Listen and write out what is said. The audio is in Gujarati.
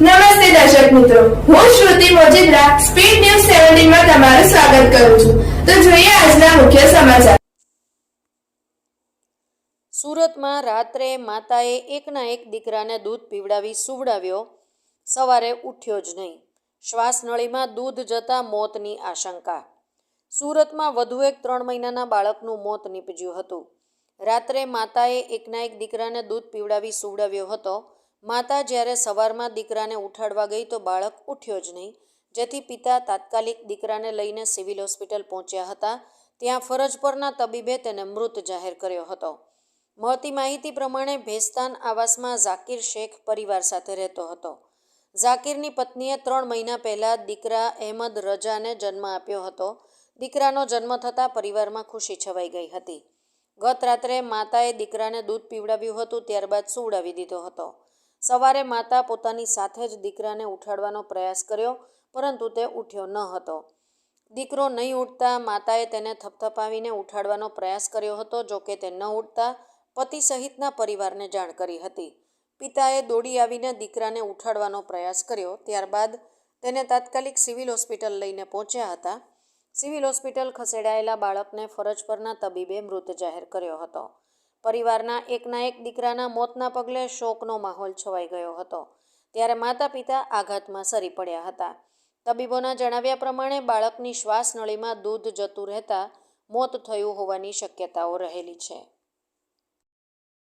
નમસ્તે દર્શક મિત્રો. હું શ્રુતિ મોજીદ્રા સ્પીડ ન્યૂઝ સેવન્ટીનમાં તમારું સ્વાગત કરું છું. તો જોઈએ આજના મુખ્ય સમાચાર. સુરતમાં રાત્રે માતાએ એકના એક દીકરાને દૂધ પીવડાવી સુવડાવ્યો. સવારે ઉઠ્યો જ નહીં. શ્વાસનળીમાં દૂધ જતા મોતની આશંકા. સુરતમાં વધુ એક ત્રણ મહિનાના બાળકનું મોત નીપજ્યું હતું. રાત્રે માતાએ એકના એક દીકરાને દૂધ પીવડાવી સુવડાવ્યો હતો. માતા જ્યારે સવારમાં દીકરાને ઉઠાડવા ગઈ તો બાળક ઉઠ્યો જ નહીં. જેથી પિતા તાત્કાલિક દીકરાને લઈને સિવિલ હોસ્પિટલ પહોંચ્યા હતા. ત્યાં ફરજ પરના તબીબે તેને મૃત જાહેર કર્યો હતો. મળતી માહિતી પ્રમાણે ભેસ્તાન આવાસમાં ઝાકીર શેખ પરિવાર સાથે રહેતો હતો. ઝાકીરની પત્નીએ ત્રણ મહિના પહેલાં દીકરા અહેમદ રજાને જન્મ આપ્યો હતો. દીકરાનો જન્મ થતાં પરિવારમાં ખુશી છવાઈ ગઈ હતી. ગત રાત્રે માતાએ દીકરાને દૂધ પીવડાવ્યું હતું, ત્યારબાદ સુવડાવી દીધો હતો. સવારે માતા પોતાની સાથે જ દીકરાને ઉઠાડવાનો પ્રયાસ કર્યો, પરંતુ તે ઉઠ્યો ન હતો. દીકરો નહીં ઉઠતા માતાએ તેને થપથપાવીને ઉઠાડવાનો પ્રયાસ કર્યો હતો, જો કે તે ન ઉઠતા પતિ સહિતના પરિવારને જાણ કરી હતી. પિતાએ દોડી આવીને દીકરાને ઉઠાડવાનો પ્રયાસ કર્યો, ત્યારબાદ તેને તાત્કાલિક સિવિલ હોસ્પિટલ લઈને પહોંચ્યા હતા. સિવિલ હોસ્પિટલ ખસેડાયેલા બાળકને ફરજ પરના તબીબે મૃત જાહેર કર્યો હતો. પરિવારના એકના એક દીકરાના મોતના પગલે શોકનો માહોલ છવાઈ ગયો હતો. ત્યારે માતા પિતા આઘાતમાં સરી પડ્યા હતા. તબીબોના જણાવ્યા પ્રમાણે બાળકની શ્વાસ નળીમાં દૂધ જતું રહેતા મોત થયું હોવાની શક્યતાઓ રહેલી છે.